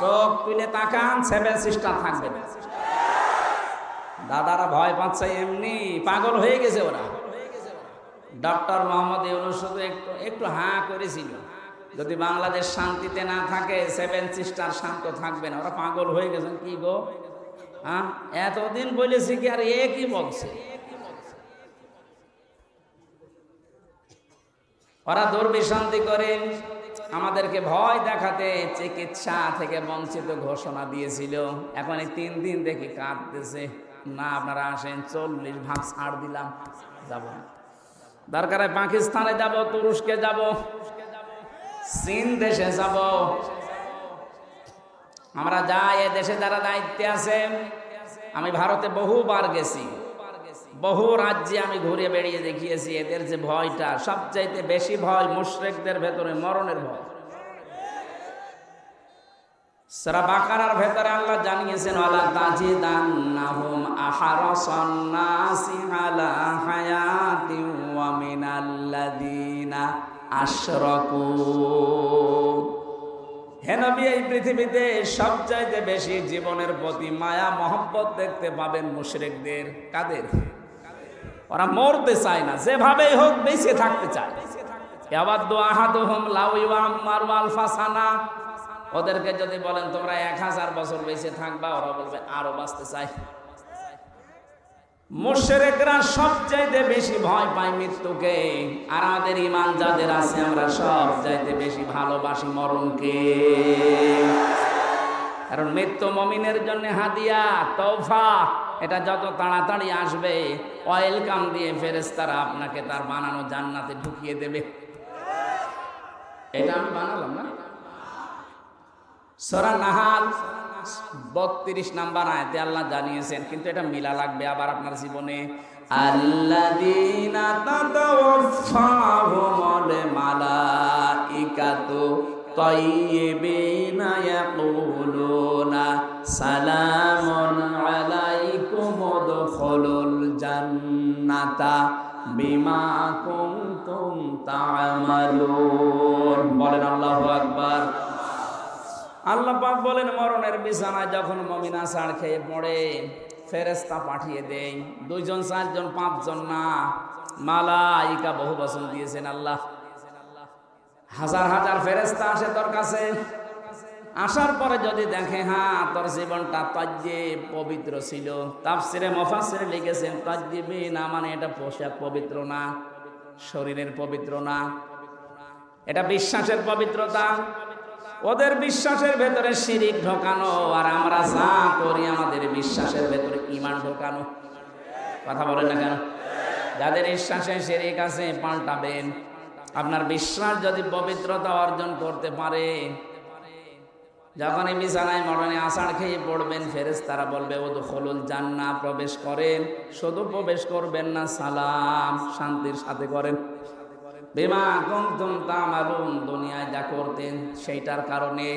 চোখ তুলে তাকান, সেভেন সিস্টার থাকবে। দাদারা ভয় পাচ্ছে এমনি, পাগল হয়ে গেছে ওরা। ডক্টর মোহাম্মদ ইউনুস শুধু একটু একটু হাঁ করেছিল। যদি বাংলাদেশ শান্তিতে না থাকে, সেভেন সিস্টার শান্ত থাকবে না। ওরা পাগল হয়ে গেছেন, কি গো? হ্যাঁ? এতদিন বলেছি কি আর এ কি বলছে? ওরা দুর্বিশান্তি করে আমাদেরকে ভয় দেখাতে চিকিৎসা থেকে বঞ্চিত ঘোষণা দিয়েছিল। এখন এই তিন দিন দেখি কাঁদতেছে। না, আপনারা আসেন, চল্লিশ ভাগ ছাড় দিলাম, যাব দরকার পাকিস্তানে যাব, তুরস্কে যাব, চীন দেশে যাব। আমরা যাই এ দেশে যারা দায়িত্বে আছে। আমি ভারতে বহুবার গেছি। বহু রাজ্যে আমি ঘুরে বেড়িয়ে দেখিয়েছি, এদের যে ভয়টা, সবচাইতে বেশি ভয় মুশরেকদের ভেতরে মরণের ভয়। সারা বাকারার ভেতরে আল্লাহ জানিয়েছেন আলা তাজিদান্নাহুম আহারাসান নাসি আলা হায়াতিন ওয়া মিনাল্লাযিনা আশরাকু। হে এই পৃথিবীতে সবচাইতে বেশি জীবনের প্রতি মায়া, মহব্বত দেখতে পাবেন মুশরিকদের। কাদের? ওরা মরতে চায় না, যেভাবেই হোক বেঁচে থাকতে চায়। ওদেরকে যদি বলেন, তোমরা এক হাজার বছর বেঁচে থাকবা ওরা বলবে, আরও বাঁচতে চাই। সবচাইতে বেশি ভয় পায় মৃত্যুকে। আর আমাদের ইমান যাদের আছে, আমরা সব চাইতে বেশি ভালোবাসি মরণকে। কারণ মৃত্যু মমিনের জন্য হাদিয়া তৌফা এটা যত তাড়াতাড়ি আসবে ওয়েলকাম দিয়ে ফেরেস্তারা আপনাকে তার বানানো জান্নাতে ঢুকিয়ে দেবে। এটা আমি বানালাম না? সরা নাহাল বত্রিশ নাম্বার আয়তে আল্লাহ জানিয়েছেন, কিন্তু এটা মিলা লাগবে আবার আপনার জীবনে। আল্লাযীনা তাতাওয়াফাহুমুল উদখুলুল জান্নাতা বিমা কুনতুম তা'মালুন। বলেন আল্লাহু আকবার। আল্লাহ পাক বলেন, মরণের বিছানায় যখন মমিনা সার খেয়ে পড়ে ফেরেস্তা পাঠিয়ে দেয়। দুইজন, চারজন, পাঁচজন না, মালাইকা বহু বছর দিয়েছেন আল্লাহ। হাজার হাজার ফেরেস্তা আসে তোর কাছে। আসার পরে যদি দেখে হ্যাঁ তোর জীবনটা তজ্জে পবিত্র ছিল। তাফসিরে মফাসিরে লিখেছেন তজ্জিবি না মানে এটা পোশাক পবিত্র না, শরীরের পবিত্র না। এটা বিশ্বাসের পবিত্রতা। ওদের বিশ্বাসের ভেতরে শিরিক ঢোকানো আর আমরা যা করি আমাদের বিশ্বাসের ভেতরে ইমান ঢোকানো। কথা বলেন না কেন? যাদের বিশ্বাসে শিরিক আছে, পাল্টাবেন। আপনার বিশ্বাস যদি পবিত্রতা অর্জন করতে পারে এই বিছানায় মরণে আষাঢ় খেয়ে পড়বেন ফেরেস তারা বলবে ও তো খোলুল জান্না প্রবেশ করেন, শুধু প্রবেশ করবেন না, সালাম, শান্তির সাথে করেন। বিমা কুমতুম তামালুন, দুনিয়ায় যা করতেন সেইটার কারণে।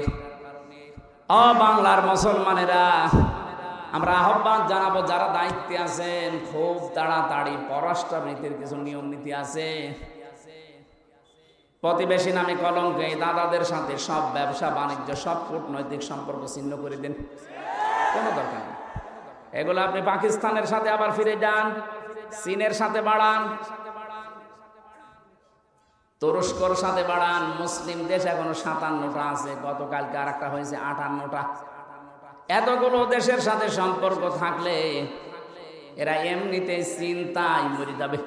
অ বাংলার মুসলমানেরা, আমরা আহ্বান জানাব, যারা দায়িত্বে আছেন, খুব তাড়াতাড়ি পররাষ্ট্রনীতির কিছু নিয়ম নীতি আছে। প্রতিবেশী নামে কলঙ্কে দাদাদের সাথে সব ব্যবসা, বাণিজ্য, সব কূটনৈতিক সম্পর্ক ছিন্ন করে দিন। কোনো দরকার নেই। এগুলো আপনি পাকিস্তানের সাথে আবার ফিরে যান, চীনের সাথে বাড়ান, তুরস্কর সাথে বাড়ান, মুসলিম দেশ এখনও সাতান্নটা আছে, গতকালকে আর একটা হয়েছে আটান্নটা। এতগুলো দেশের সাথে সম্পর্ক থাকলে এরা এমনিতে চিন্তায় মরে যাবে।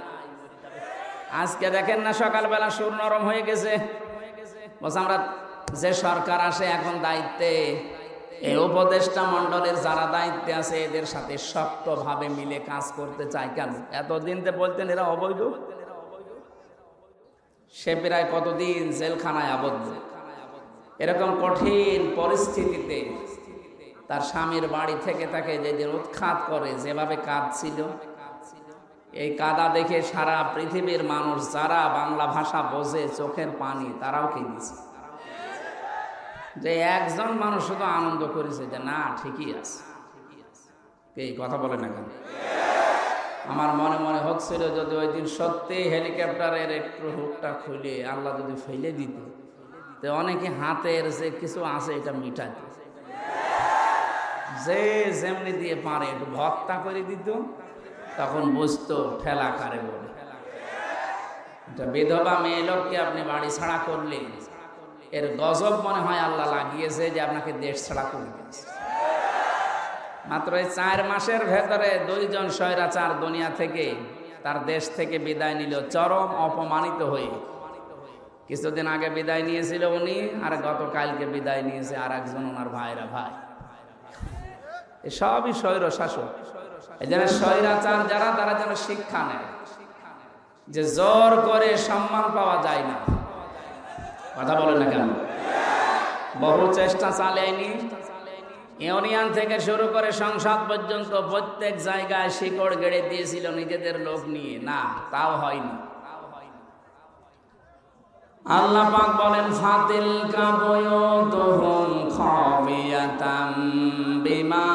আজকে দেখেন না সকালবেলা সুর নরম হয়ে গেছে। আমরা যে সরকার আসে এখন দায়িত্বে, এই উপদেষ্টা মণ্ডলের যারা দায়িত্বে আছে, এদের সাথে শক্তভাবে মিলে কাজ করতে চায় কেন? এতদিন তো বলতেন এরা অবৈধ। সে প্রায় কতদিন জেলখানায় আবদ্ধ। এরকম কঠিন পরিস্থিতিতে তার স্বামীর বাড়ি থেকে তাকে যে যে উৎখাত করে, যেভাবে কাঁদছিল এই কাদা দেখে সারা পৃথিবীর মানুষ, যারা বাংলা ভাষা বোঝে চোখের পানি, তারাও কেঁদেছে যে একজন মানুষ শুধু আনন্দ করেছে যে, না, ঠিকই আছে। এই কথা বলে না কেন? আমার মনে মনে হচ্ছিল যদি ওই দিন সত্যি হেলিকপ্টারের একটু হুকটা খুলে আল্লাহ যদি ফেলে দিত, তো অনেকে হাতের যে কিছু আছে এটা মিটাতে। যে যেমনি দিয়ে পারে একটু ভক্তা করে দিত তখন বুঝতো, ঠেলা কারে বলে। এটা বিধবা মেয়ে লোককে আপনি বাড়ি ছাড়া করলেন এর গজব মনে হয় আল্লাহ লাগিয়েছে যে আপনাকে দেশ ছাড়া করে মাত্র এই চার মাসের ভেতরে দুইজন স্বৈরাচার দুনিয়া থেকে, তার দেশ থেকে বিদায় নিল, চরম অপমানিত হয়ে। কিছুদিন আগে বিদায় নিয়েছিল উনি, আর গতকালকে বিদায় নিয়েছে আর একজন ওনার ভাইরা ভাই। সবই স্বৈর শাসক এই স্বৈরাচার যারা, তারা যেন শিক্ষা নেয়। যে জোর করে সম্মান পাওয়া যায় না। কথা বলে না কেন? বহু চেষ্টা ইউনিয়ন থেকে শুরু করে সংসদ পর্যন্ত প্রত্যেক জায়গায় শিকড় গেড়ে দিয়েছিল নিজেদের লোক নিয়ে। না, তাও হয়নি। আল্লাহ পাক বলেন, ফাতিল কাবয়তুহুম খাবিয়াতাম বিমা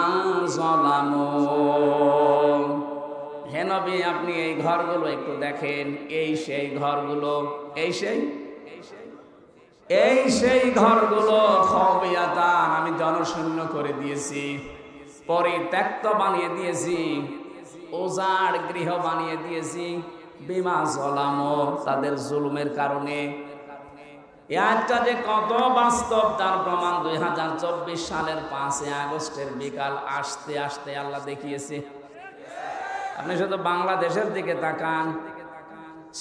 যালামু। নবী, আপনি এই ঘরগুলো একটু দেখেন। এই সেই ঘরগুলো, এই সেই এই সেই ঘরগুলো আমি জনশূন্য করে দিয়েছি, পরিত্যক্ত বানিয়ে দিয়েছি ওজাড় গৃহ বানিয়ে দিয়েছি, বিমা জলামো তাদের জুলুমের কারণে। আজটা যে কত বাস্তব, তার প্রমাণ দুই হাজার চব্বিশ সালের পাঁচই আগস্টের বিকাল, আসতে আসতে আল্লাহ দেখিয়েছে। আপনি শুধু বাংলাদেশের দিকে তাকান।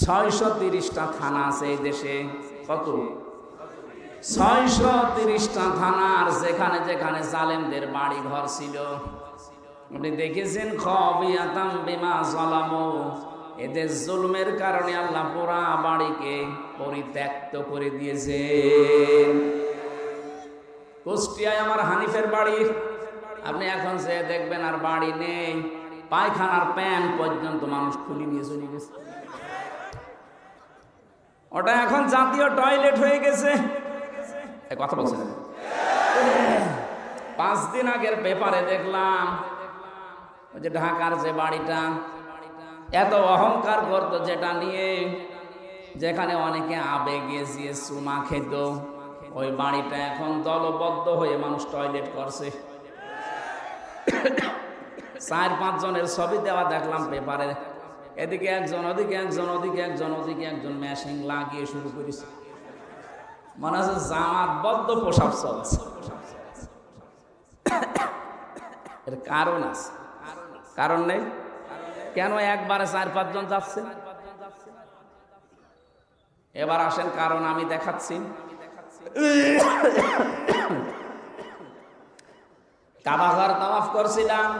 ছয়শো তিরিশটা থানা আছে এই দেশে। কত? ছয়শো তিরিশটা থানার যেখানে যেখানে জালেমদের বাড়ি ঘর ছিল। আপনি দেখেছেন? খবিয়াতাম বিমা জলামো। এদের জুলমের কারণে আল্লাহ পুরা বাড়িকে পরিত্যক্ত করে দিয়েছেন। কুষ্টিয়ায় আমার হানিফের বাড়ি। আপনি এখন সে দেখবেন আর বাড়ি নেই। পায়খানার প্যান পর্যন্ত মানুষ খুলি নিয়ে চলে গেছে। ওটা এখন জাতীয় টয়লেট হয়ে গেছে। কথা বলছেন পাঁচ দিন আগের পেপারে দেখলাম যে ঢাকার যে বাড়িটা, এত অহংকার করতো যেটা নিয়ে, যেখানে অনেকে আবেগ গিয়ে সুমা খেত। ওই বাড়িটা এখন দলবদ্ধ হয়ে মানুষ টয়লেট করছে। চার পাঁচ জনের ছবি দেওয়া দেখলাম পেপারে। এদিকে একজন, ওদিকে একজন ওদিকে একজন ওদিকে একজন মেশিন লাগিয়ে শুরু করেছে। মনে হচ্ছে জামাত বদ্ধ পোশাক চলছে। এর কারণ আছে। কারণ নেই? কেন একবারে চার পাঁচজন যাচ্ছে? এবার আসেন কারণ আমি দেখাচ্ছি। কাবাঘর তাওয়াফ করছিলাম।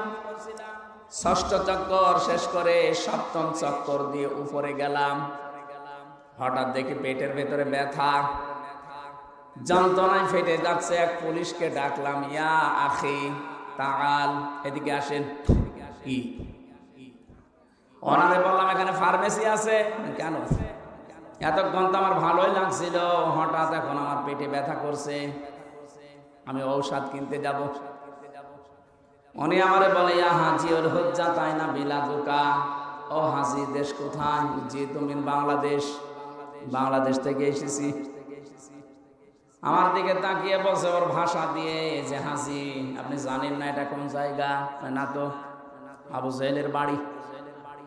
ষষ্ঠ চক্কর শেষ করে সপ্তম চক্কর দিয়ে উপরে গেলাম। হঠাৎ দেখি পেটের ভেতরে ব্যথা। যন্ত্রণায় ফেটে যাচ্ছে এক পুলিশকে ডাকলাম, ইয়া আখি তাল এদিকে আসেন। কি? ওনারে বললাম, এখানে ফার্মেসি আছে? কেন? এতক্ষণ তো আমার ভালোই লাগছিল। হঠাৎ এখন আমার পেটে ব্যথা করছে। আমি ঔষধ কিনতে যাব। উনি আমারে বলে, ইয়া হাজি ওর হজ্জা, তাই না বিলা দোকা ও হাজি, দেশ কোথায়? জি তুমি বাংলাদেশ। বাংলাদেশ থেকে এসেছি। আমার দিকে তাকিয়ে বলছে, ওর ভাষা দিয়ে যে হাসি আপনি জানেন না এটা কোন জায়গা? না তো, আবু জাহেলের বাড়ি।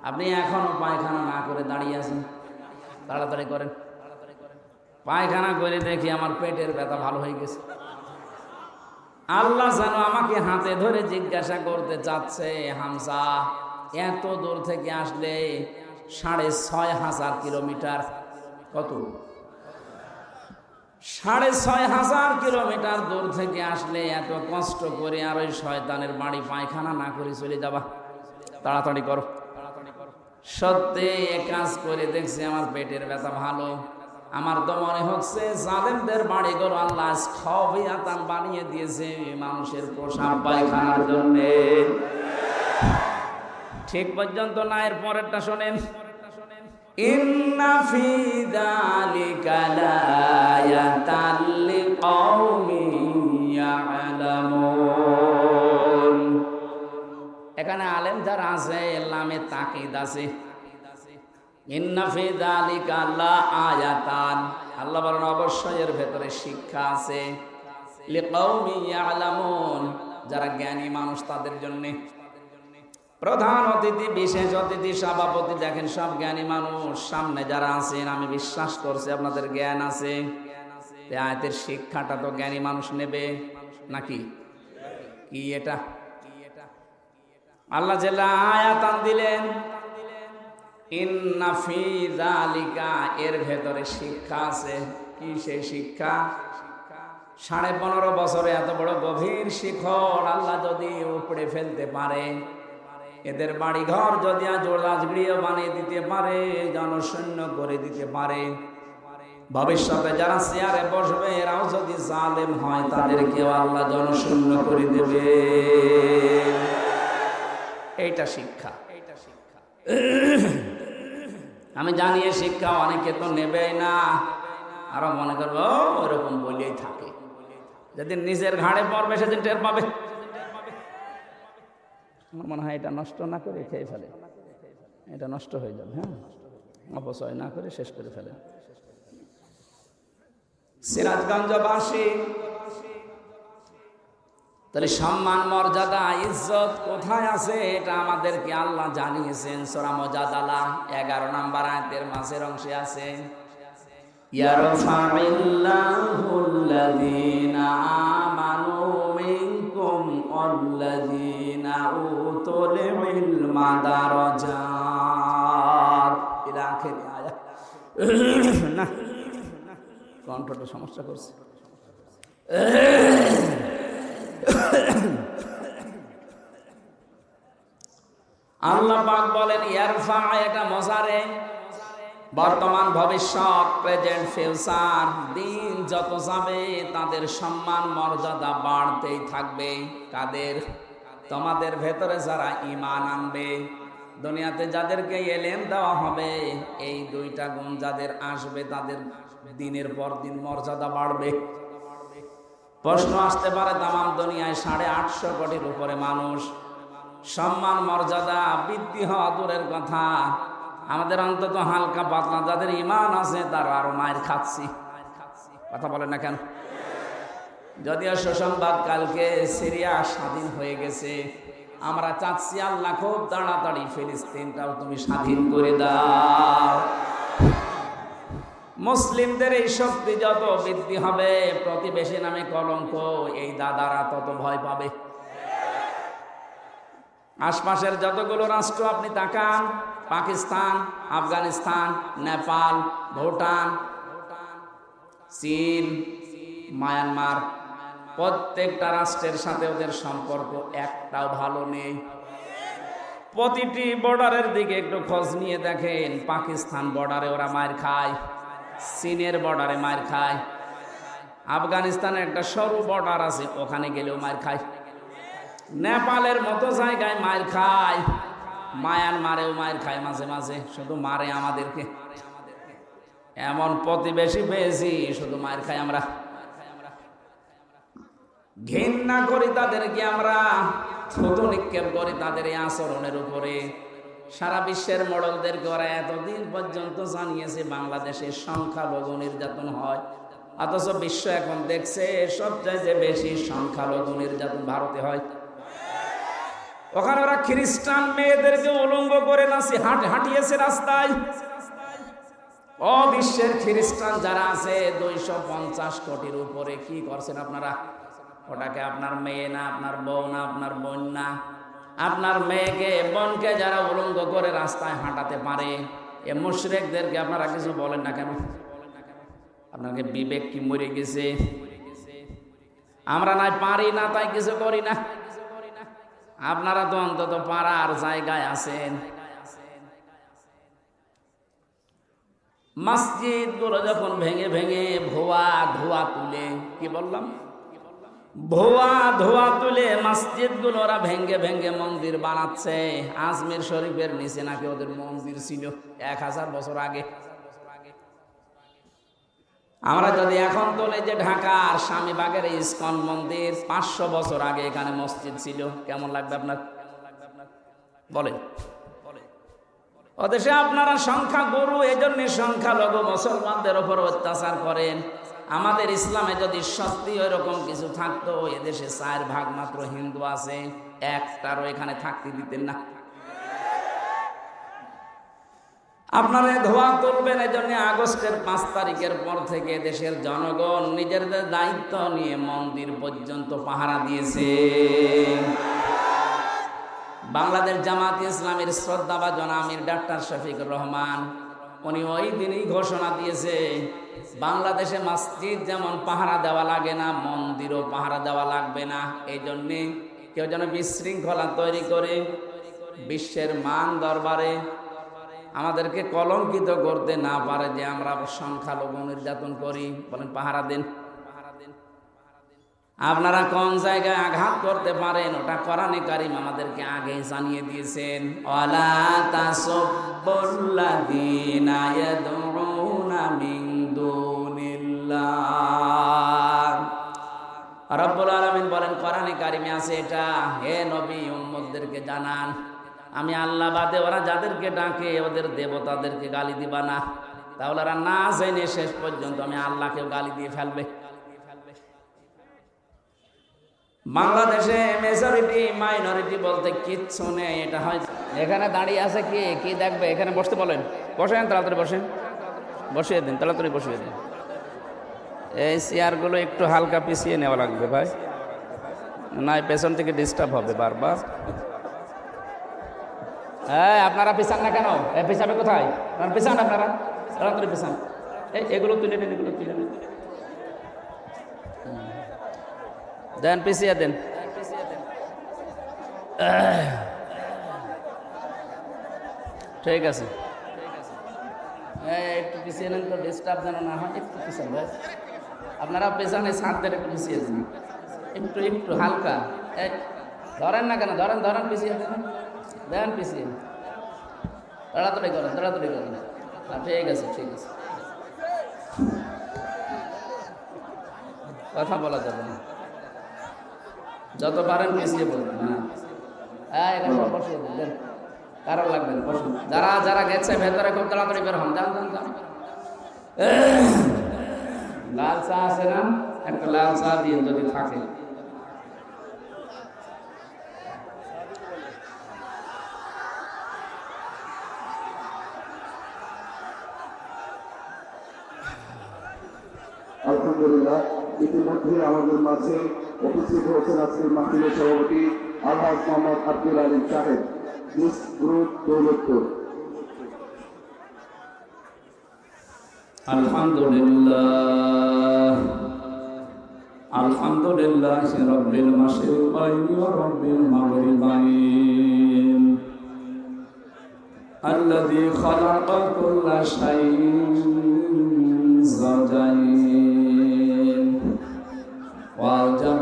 আপনি এখনও পায়খানা না করে দাঁড়িয়ে আছেন? তাড়াতাড়ি করেন। পায়খানা করে দেখি, আমার পেটের ব্যথা ভালো হয়ে গেছে। আল্লাহ যেন আমাকে হাতে ধরে জিজ্ঞাসা করতে চাচ্ছে হামসা এত দূর থেকে আসলে সাড়ে ছয় হাজার কিলোমিটার, কত? সাড়ে ছয় হাজার কিলোমিটার দূর থেকে আসলে এত কষ্ট করে আর ওই শয়তানের বাড়ি পায়খানা না করে চলে যাবা। তাড়াতাড়ি করো। সত্যি এ কাজ করে দেখছি আমার পেটের ব্যথা ভালো। আমার তো মনে হচ্ছে জালেমদের বাড়ি ঘর আল্লাহ খবিয়াতান বানিয়ে দিয়েছে মানুষের পোশাক পায়খানার জন্য। ঠিক পর্যন্ত না এর পরেরটা শোনেন। এখানে আলেম যারা আছে লামে তাকিদ আছে। আয়াতান। আল্লাহ বলেন, অবশ্যই এর ভেতরে শিক্ষা আছে। যারা জ্ঞানী মানুষ, তাদের জন্যে। প্রধান অতিথি, বিশেষ অতিথি, সভাপতি, দেখেন সব জ্ঞানী মানুষ। সামনে যারা আছেন, আমি বিশ্বাস করছি আপনাদের জ্ঞান আছে। আয়াতের শিক্ষাটা তো জ্ঞানী মানুষ নেবে নাকি? কি এটা? আল্লাহ জেলা আয়াতান দিলেন এর ভেতরে শিক্ষা আছে। কি সেই শিক্ষা? সাড়ে পনেরো বছরে এত বড় গভীর শিখর আল্লাহ যদি উপড়ে ফেলতে পারে, এদের বাড়ি ঘর যদি আজ রাজগৃহ বানিয়ে দিতে পারে, জনশূন্য করে দিতে পারে, ভবিষ্যতে যারা চেয়ারে বসবে, এরাও যদি জালেম হয়, তাদেরকেও আল্লাহ জনশূন্য করে দেবে। এইটা শিক্ষা এইটা শিক্ষা। আমি জানি শিক্ষা অনেকে তো নেবেই না। আরও মনে করব ওরকম বলেই থাকে। যেদিন নিজের ঘাড়ে পড়বে, সেদিন টের পাবে। আমার মনে হয় এটা নষ্ট না করে খেয়ে ফেলে। এটা নষ্ট হয়ে যাবে হ্যাঁ? অপচয় না করে শেষ করে ফেলে। সিরাজগঞ্জবাসী তাহলে সম্মান, মর্যাদা, ইজ্জত কোথায় আছে? এটা আমাদেরকে আল্লাহ জানিয়েছেন। সোরা মজাদালা এগারো নাম্বার আয়তের মাসের অংশে আছে। কণ্ঠটা সমস্যা করছে। আল্লাহ পাক বলেন, ইয়ারফা এটা মজারে। বর্তমান ভবিষ্যৎ প্রেজেন্ট ফিউচার দিন যত যাবে, তাদের সম্মান, মর্যাদা বাড়তেই থাকবে। কাদের? তোমাদের ভেতরে যারা ইমান আনবে, দুনিয়াতে যাদেরকে এলেন দেওয়া হবে, এই দুইটা গুণ যাদের আসবে, তাদের দিনের পর দিন মর্যাদা বাড়বে। প্রশ্ন আসতে পারে তামাম দুনিয়ায় সাড়ে আটশো কোটির উপরে মানুষ। সম্মান, মর্যাদা, বৃদ্ধি হওয়া দূরের কথা। আমাদের অন্তত হালকা পাতলা, যাদের ইমান আছে, তারা আরও মায়ের খাচ্ছি। কথা বলেন না কেন? যদিও সুসংবাদ কালকে সিরিয়া স্বাধীন হয়ে গেছে, আমরা চাচ্ছি আল্লাহ খুব তাড়াতাড়ি ফিলিস্তিনটাও তুমি স্বাধীন করে দাও। মুসলিমদের এই শক্তি যত বৃদ্ধি হবে, প্রতিবেশী নামে কলঙ্ক, এই দাদারা তত ভয় পাবে। আশপাশের যতগুলো রাষ্ট্র আপনি তাকান, পাকিস্তান, আফগানিস্তান, নেপাল, ভুটান, চীন, মায়ানমার, প্রত্যেকটা রাষ্ট্রের সাথে ওদের সম্পর্ক একটাও ভালো নেই। প্রতিটি বর্ডারের দিকে একটু খোঁজ নিয়ে দেখেন, পাকিস্তান বর্ডারে ওরা মায়ের খায়। চীনের বর্ডারে মায়ের খায়। আফগানিস্তানের একটা সরু বর্ডার আছে, ওখানে গেলেও মায়ের খায়। নেপালের মতো জায়গায় মায়ের খায়। মায়ানমারেও মায়ের খায় মাঝে মাঝে, শুধু মারে আমাদেরকে। এমন প্রতিবেশী পেয়েছি, শুধু মায়ের খাই আমরা। ঘৃণা করি তাদেরকে আমরা, থুতু নিক্ষেপ করি তাদের এই আচরণের উপরে। সারা বিশ্বের মডলদেরকে ওরা এতদিন পর্যন্ত জানিয়েছে, বাংলাদেশে সংখ্যালঘু নির্যাতন হয়। অথচ বিশ্ব এখন দেখছে সবচাইতে বেশি সংখ্যালঘু নির্যাতন ভারতে হয়। ওখানে ওরা খ্রিস্টান মেয়েদেরকে উলঙ্গ করে নাচি হাঁট হাঁটিয়েছে রাস্তায়। ও বিশ্বের খ্রিস্টান যারা আছে, দুইশো পঞ্চাশ কোটির উপরে কি করছেন আপনারা? ওটাকে আপনার মেয়ে না, আপনার বউ না, আপনার বোন না। আপনার মেয়েকে, বোনকে যারা উলঙ্গ করে রাস্তায় হাঁটাতে পারে, এ মুশরেকদেরকে আপনারা কিছু বলেন না কেন? আপনাকে বিবেক কি মরে গেছে? আমরা নাই পারি না, তাই কিছু করি না। আপনারা তো অন্তত পাড়ার জায়গায় আছেন। মসজিদগুলো যখন ভেঙে ভেঙে ভোয়া ধোয়া তুলে, কি বললাম? ভোয়া ধোয়া তুলে মসজিদগুলো ওরা ভেঙ্গে ভেঙ্গে মন্দির বানাচ্ছে। আজমির শরীফের নিচে নাকি ওদের মন্দির ছিল এক হাজার বছর আগে। আমরা যদি এখন তোলে যে ঢাকার স্বামীবাগের ইস্কন মন্দির পাঁচশো বছর আগে এখানে মসজিদ ছিল, কেমন লাগবে আপনার? বলেন। ওদেশে আপনারা সংখ্যা গরু এই জন্য সংখ্যালঘু মুসলমানদের ওপর অত্যাচার করেন। আমাদের ইসলামে যদি সত্যি ওইরকম কিছু থাকতো, এদেশে চার ভাগ মাত্র হিন্দু আছে, একটারও এখানে থাকতে দিতেন না। আপনারা ধোয়া তুলবেন এই জন্য আগস্টের পাঁচ তারিখের পর থেকে দেশের জনগণ নিজেদের দায়িত্ব নিয়ে মন্দির পর্যন্ত পাহারা দিয়েছে। বাংলাদেশ জামাত ইসলামের শ্রদ্ধাভাজন আমির ডাক্তার শফিকুর রহমান উনি ওই দিনই ঘোষণা দিয়েছে, বাংলাদেশে মসজিদ যেমন পাহারা দেওয়া লাগে না, মন্দিরও পাহারা দেওয়া লাগবে না। এই জন্যে কেউ যেন বিশৃঙ্খলা তৈরি করে বিশ্বের মান দরবারে আমাদেরকে কলঙ্কিত করতে না পারে যে আমরা সংখ্যালঘু নির্যাতন করি। বলেন, পাহারা দেন। আপনারা কোন জায়গায় আঘাত করতে পারেন, ওটা কোরআনে কারিম আমাদেরকে আগে জানিয়ে দিয়েছেন। ওয়ালা তাসাব্বুল্লাযীনা ইয়াদউনা মিন দুনিল্লাহ। রব্বুল আলামিন বলেন, কোরআনে কারিমে আছে এটা, হে নবী, উম্মতদেরকে জানান। আমি আল্লাহ বাদে, ওরা যাদেরকে ডাকে, ওদের দেবতাদেরকে গালি দিবা না। তাহলে ওরা না জেনে শেষ পর্যন্ত আমি আল্লাহকেও গালি দিয়ে ফেলবে। বাংলাদেশে মেজরিটি মাইনরিটি বলতে কিচ্ছু নেই, এটা হয় এখানে দাঁড়িয়ে আছে কি? কি দেখবে? এখানে বসতে বলেন। বসেন, তাড়াতাড়ি বসেন। বসিয়ে দিন, তাড়াতাড়ি বসিয়ে দিন। এই চেয়ারগুলো একটু হালকা পিছিয়ে নেওয়া লাগবে ভাই। না পেছন থেকে ডিস্টার্ব হবে বারবার। হ্যাঁ আপনারা পিছান না কেন? পিছাবে কোথায়? পিছান, আপনারা। তাড়াতাড়ি পিছান। এই, এগুলো তুলে নিন, এগুলো তুলে নিন। দেন, পিছিয়ে দেন। ঠিক আছে। একটু পিছিয়ে নেন তো ডিস্টার্ব যেন না হয়, একটু পিছান ভাই আপনারা পেছনে দেন একটু পিছিয়ে দেন। একটু একটু, হালকা। এই, ধরেন না কেন, ধরেন ধরেন, পিছিয়ে দেন। দেন, পিছিয়ে। তাড়াতাড়ি করেন তাড়াতাড়ি করেন। ঠিক আছে ঠিক আছে। কথা বলা যাবে না। যত পারেন পিছিয়ে বলবেন হ্যাঁ হ্যাঁ এখানে বসিয়ে দেন দেন কারও লাগবে না বসুন যারা যারা গেছে, ভেতরে খুব তাড়াতাড়ি বের হন, যান লাল চা আছে না? একটা লাল চা দিয়ে যদি থাকে। আলহামদুলিল্লাহ, ইতিমধ্যে আমাদের মাঝে উপস্থিত হয়েছেন আজকের মাহফিলের সভাপতি আলহাজ মোহাম্মদ আব্দুল আলিম সাহেব দিস গ্রুপ দৌলতপুর الحمد لله الحمد لله رب المشرقين ورب المغربين الذي خلق كل شيء زوجين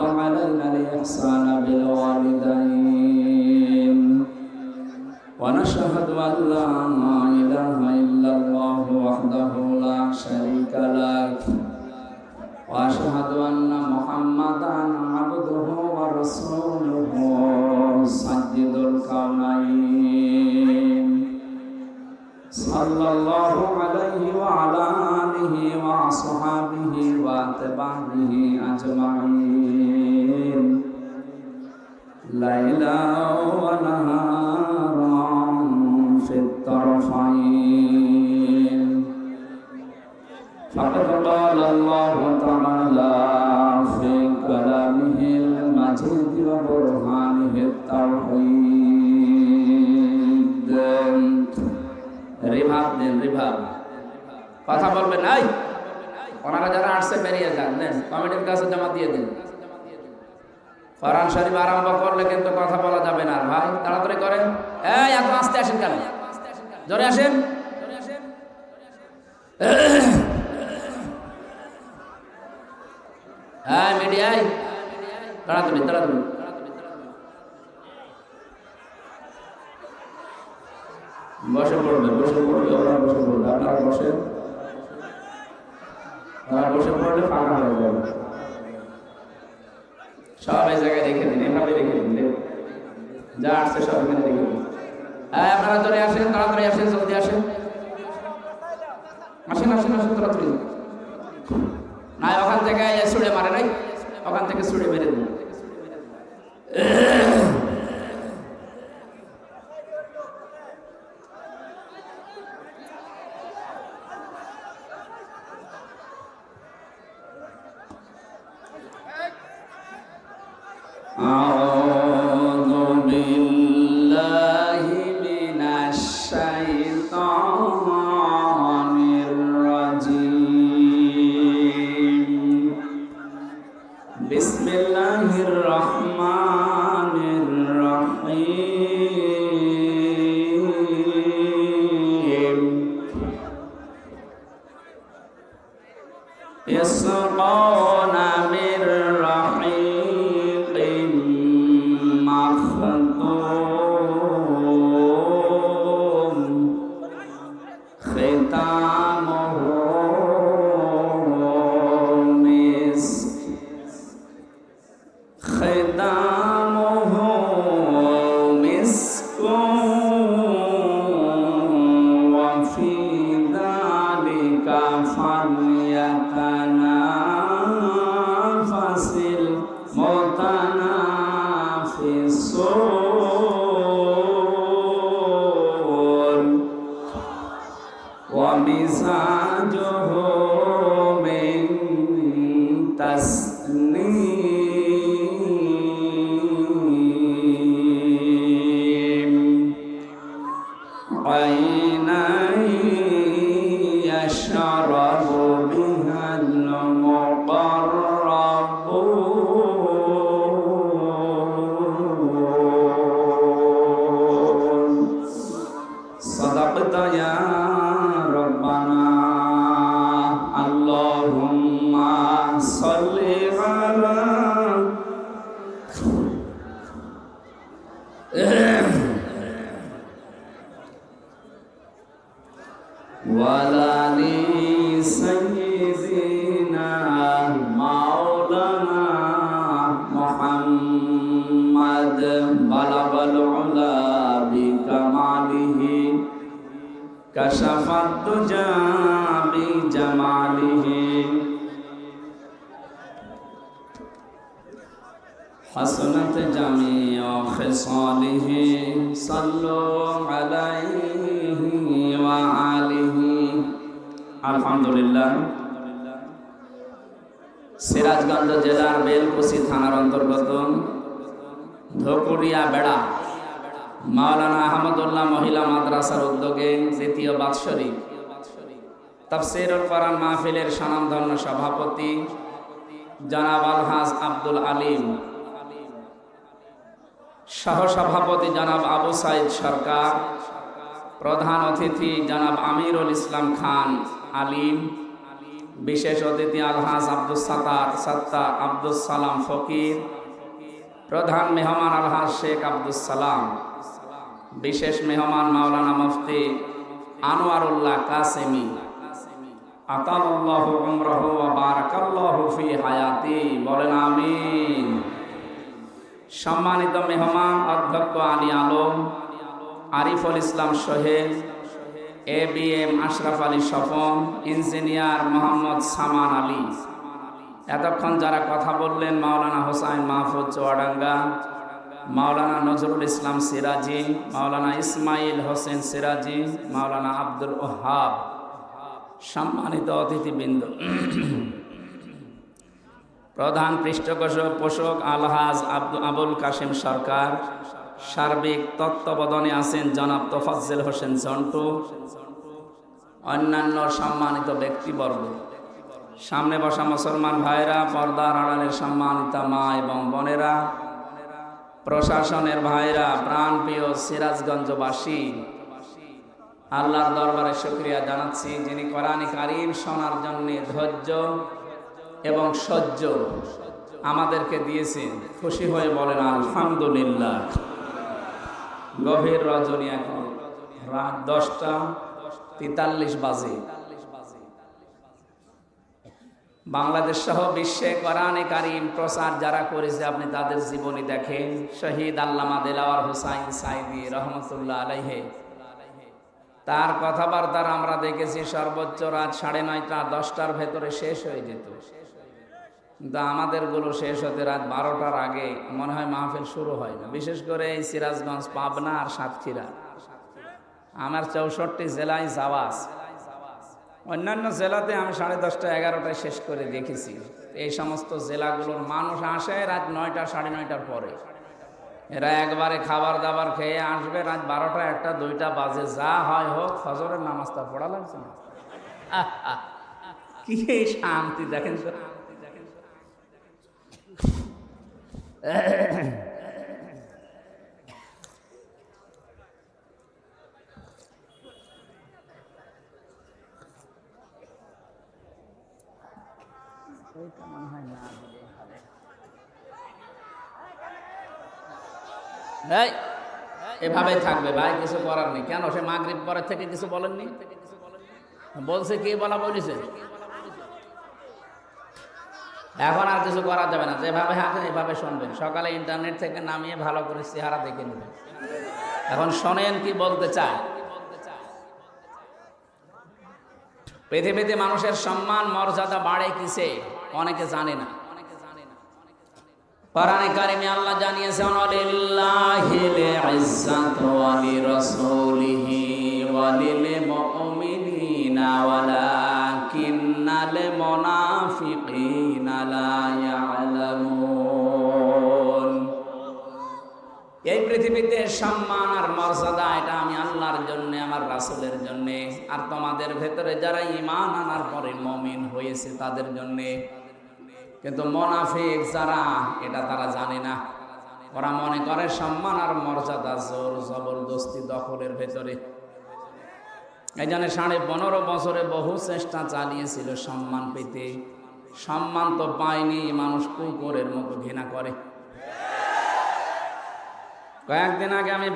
وأوجب علينا الإحسان بالوالدين. ونشهد أن لا إله إلا الله وحده لا شريك له. وأشهد أن محمدا عبده ورسوله سيد الكونين صلى الله عليه وعلى آله وأصحابه وأتباعه أجمعين. ليلا ونهارا في الطرفين فقد قال الله تعالى في كلامه المجيد وبرهانه التوحيد রিভাব দেন রিভাব কথা বলবেন নাই ওনারা যারা আসছে বেরিয়ে যান দেন কমিটির কাছে জমা দিয়ে দিন কোরআন শরীফ আরম্ভ করলে কিন্তু কথা বলা যাবে না। ভাই, তাড়াতাড়ি করেন। এই এত আসতে আসেন কেন? জোরে আসেন। হ্যাঁ মিডিয়ায় তাড়াতাড়ি তাড়াতাড়ি। বসে পড়বে বসে পড়বে ওরা বসে পড়বে আপনারা বসে বসে পড়লে ফাঁকা হয়ে যাবে। সব এই জায়গায় রেখে দিন এভাবে রেখে দিন যা আসছে সব এখানে রেখে দিন হ্যাঁ আপনারা চলে আসেন, তাড়াতাড়ি আসেন, জলদি আসেন। আসেন আসেন আসেন, তাড়াতাড়ি। না, ওখান থেকে ছুড়ে মারে নাই, ওখান থেকে ছুড়ে মেরে দেবো সাজো। محمد بلغ العلا بكماله كشف الدجى بجماله حسنت جميع خصاله صلوا عليه وآله الحمد لله সিরাজগঞ্জ জেলার বেলকুচি থানার অন্তর্গত ধকুরিয়া বেড়া। মাওলানা আহমদুল্লাহ মহিলা মাদ্রাসার উদ্যোগে দ্বিতীয় বাৎসরিক তাফসিরুল কোরআন মাহফিলের স্বনামধন্য সভাপতি জনাব আলহাজ আব্দুল আলিম। সহসভাপতি জনাব আবু সাইদ সরকার। প্রধান অতিথি জনাব আমিরুল ইসলাম খান আলিম। বিশেষ অতিথি আলহাজ আব্দুল সাতার সত্তা আব্দুল সালাম ফকির। প্রধান মেহমান আলহাজ শেখ আব্দুল সালাম, বিশেষ মেহমান মাওলানা মুফতি আনোয়ারুল্লাহ কাসেমি। আতাল্লাহু উমরাহু বারাকাল্লাহু ফি হায়াতি, বলেন আমিন। সম্মানিত মেহমান, অধ্যক্ষ Ali Alam, Ariful Islam Sohel A B M Ashraf Ali Swapan engineer Mohammad Saman Ali. এতক্ষণ যারা কথা বললেন মাওলানা হোসাইন মাহফুজ চুয়াডাঙ্গা, মাওলানা নজরুল ইসলাম সিরাজি, মাওলানা ইসমাইল হোসেন সিরাজি, মাওলানা আব্দুল ওহাব, সম্মানিত অতিথিবৃন্দ। প্রধান পৃষ্ঠপোষক, পোষক আলহাজ আব্দু আবুল কাশেম সরকার, সার্বিক তত্ত্বাবধানে আছেন জনাব তোফাজ্জেল হোসেন জন্টু অন্যান্য সম্মানিত ব্যক্তিবর্গ। সামনে বসা মুসলমান ভাইরা পর্দার আড়ালের সম্মানিত মা এবং বোনেরা, প্রশাসনের ভাইরা প্রাণপ্রিয় সিরাজগঞ্জবাসী, আল্লাহর দরবারে শুক্রিয়া জানাচ্ছি যিনি কোরআন কারিম শোনার জন্য ধৈর্য এবং সহ্য আমাদেরকে দিয়েছেন। খুশি হয়ে বলেন, আলহামদুলিল্লাহ। গভীর রজনী এখন রাত দশটা তেতাল্লিশ বাজে। বাংলাদেশ সহ বিশ্বে কোরআনে কারিম প্রচার যারা করেছে, আপনি তাদের জীবনী দেখেন। শহীদ আল্লামা দেলাওয়ার হুসাইন সাইদি রহমতুল্লাহ আলাইহে। তার কথাবার্তার আমরা দেখেছি, সর্বোচ্চ রাত সাড়ে নয়টা, দশটার ভেতরে শেষ হয়ে যেত। কিন্তু আমাদেরগুলো শেষ হতে রাত বারোটার আগে মনে হয় মাহফিল শুরু হয় না। বিশেষ করে এই সিরাজগঞ্জ, পাবনা আর সাতক্ষীরা। আমার চৌষট্টি জেলায় যাওয়াস অন্যান্য জেলাতে আমি সাড়ে দশটা, এগারোটায় শেষ করে দেখেছি। এই সমস্ত জেলাগুলোর মানুষ আসে রাত নয়টা, সাড়ে নয়টার পরে। এরা একবারে খাবার দাবার খেয়ে আসবে রাত বারোটা, একটা, দুইটা বাজে, যা হয় হোক, ফজরের নামাজটা পড়া লাগছে না। কি শান্তি, দেখেন তো। মনে হয় না এভাবেই থাকবে ভাই, কিছু করার নেই। কেন? সে মাগরিব পরের থেকে কিছু বলেননি? বলছে কি বলা বলেছে? এখন আর কিছু করা যাবে না। যেভাবে হাঁটেন এভাবে শুনবেন। সকালে ইন্টারনেট থেকে নামিয়ে ভালো করে চেহারা দেখে নেবেন। এখন শোনেন কি বলতে চায়। পৃথিবীতে মানুষের সম্মান, মর্যাদা বাড়ে কিসে? অনেকে জানে না। কোরআনে কারিমে আল্লাহ জানিয়েছেন ওয়া লিরাসূলিহি ওয়া লিল মুমিনিনা মুনাফিকিনা লা ইয়ালামুন। এই পৃথিবীতে সম্মান আর মর্যাদা, এটা আমি আল্লাহর জন্য, আমার রাসূলের জন্য। আর তোমাদের ভেতরে যারা ঈমান আনার পরে মুমিন হয়েছে, তাদের জন্যে কিন্তু মোনাফিক যারা, এটা তারা জানে না। ওরা মনে করে সম্মান আর মর্যাদা জোর জবরদস্তি দখলের ভেতরে। এই জন্য সাড়ে পনেরো বছরে বহু চেষ্টা চালিয়েছিল সম্মান পেতে। সম্মান তো পায়নি, মানুষ কুকুরের মতো ঘৃণা করে। কয়েকদিন আগে আমি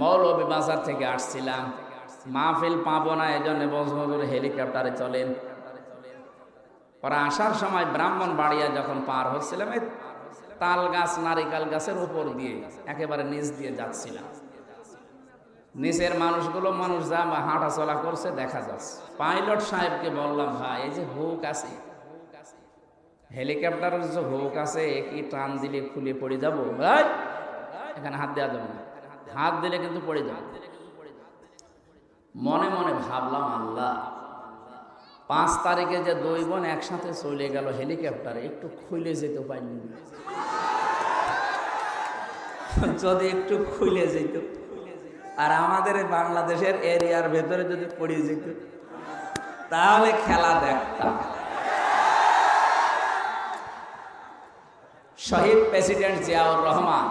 মৌলবী বাজার থেকে আসছিলাম। মাহফিল পাবো না এই জন্য বছর হেলিকপ্টারে চলেন। ওরা আসার সময় ব্রাহ্মণ বাড়িয়া যখন পার হচ্ছিলাম তাল গাছ, নারিকাল গাছের উপর দিয়ে একেবারে নিচ দিয়ে যাচ্ছিলাম। নিচের মানুষগুলো মানুষ যা হাঁটা চলা করছে দেখা যাচ্ছে। পাইলট সাহেবকে বললাম, ভাই, এই যে হুক আছে। হেলিকপ্টারের যে হুক আছে কি টান দিলে খুলে পড়ে যাব? ভাই, এখানে হাত দেওয়া যাবে হাত দিলে কিন্তু পড়ে যাবে। মনে মনে ভাবলাম, আল্লাহ পাঁচ তারিখে যে দুই বোন একসাথে চলে গেল হেলিকপ্টারে, একটু খুলে যেতে পারিনি। যদি একটু খুলে যেত। আর আমাদের বাংলাদেশের এরিয়ার ভেতরে যদি পড়ে যেত, তাহলে খেলা দেখতাম। শহীদ প্রেসিডেন্ট জিয়াউর রহমান,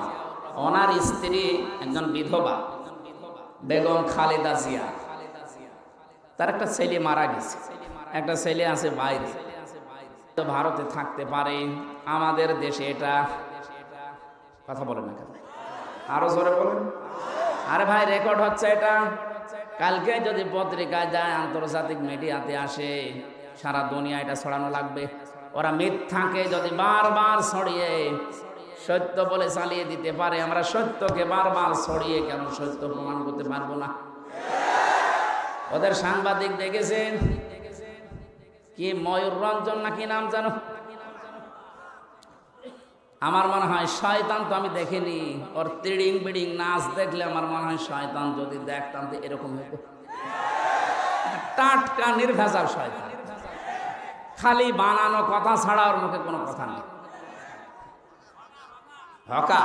ওনার স্ত্রী একজন বিধবা, বেগম খালেদা জিয়া। তার একটা ছেলে মারা গেছে। একটা ছেলে আছে বাইরে। তো ভারতে থাকতে পারে, আমাদের দেশে এটা কথা বলেন না আরও জোরে বলেন। আরে ভাই রেকর্ড হচ্ছে এটা। কালকে যদি পত্রিকায় যায়, আন্তর্জাতিক মিডিয়াতে আসে, সারা দুনিয়া এটা ছড়ানো লাগবে। ওরা মিথ্যাকে যদি বারবার ছড়িয়ে, সত্য বলে চালিয়ে দিতে পারে, আমরা সত্যকে বারবার ছড়িয়ে কেন সত্য প্রমাণ করতে পারব না? ওদের সাংবাদিক দেখেছেন? কি ময়ূর রঞ্জন নাকি নাম জানো? আমার মনে হয় শয়তান তো আমি দেখিনি। ওর তিড়িং বিড়িং নাচ দেখলে আমার মনে হয় শয়তান যদি দেখতাম তো এরকম হতো টাটকা নির্ভেজাল শয়তান। খালি বানানো কথা ছাড়া ওর মুখে কোনো কথা নেই। হকা।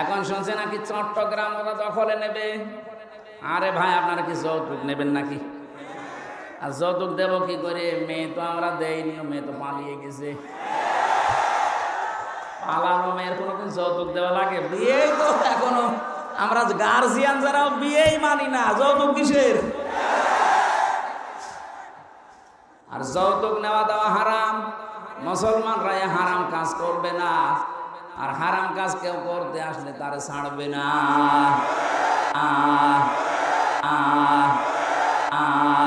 এখন শুনছে নাকি চট্টগ্রাম ওরা দখলে নেবে। আরে ভাই, আপনারা কি যৌতুক নেবেন নাকি? আর যৌতুক দেব কি করে? মেয়ে তো আমরা দেয়নি মেয়ে তো পালিয়ে গেছে। পালানো মেয়ের কোনোদিন যৌতুক দেওয়া লাগে? বিয়েই তো এখনও। আমরা গার্জিয়ান যারা বিয়েই মানি না। যৌতুক কিসের? আর যৌতুক নেওয়া দেওয়া হারাম। মুসলমানরা এ হারাম কাজ করবে না। আর হারাম কাজ কেউ করতে আসলে তারে ছাড়বে না। আহ আহ আহ।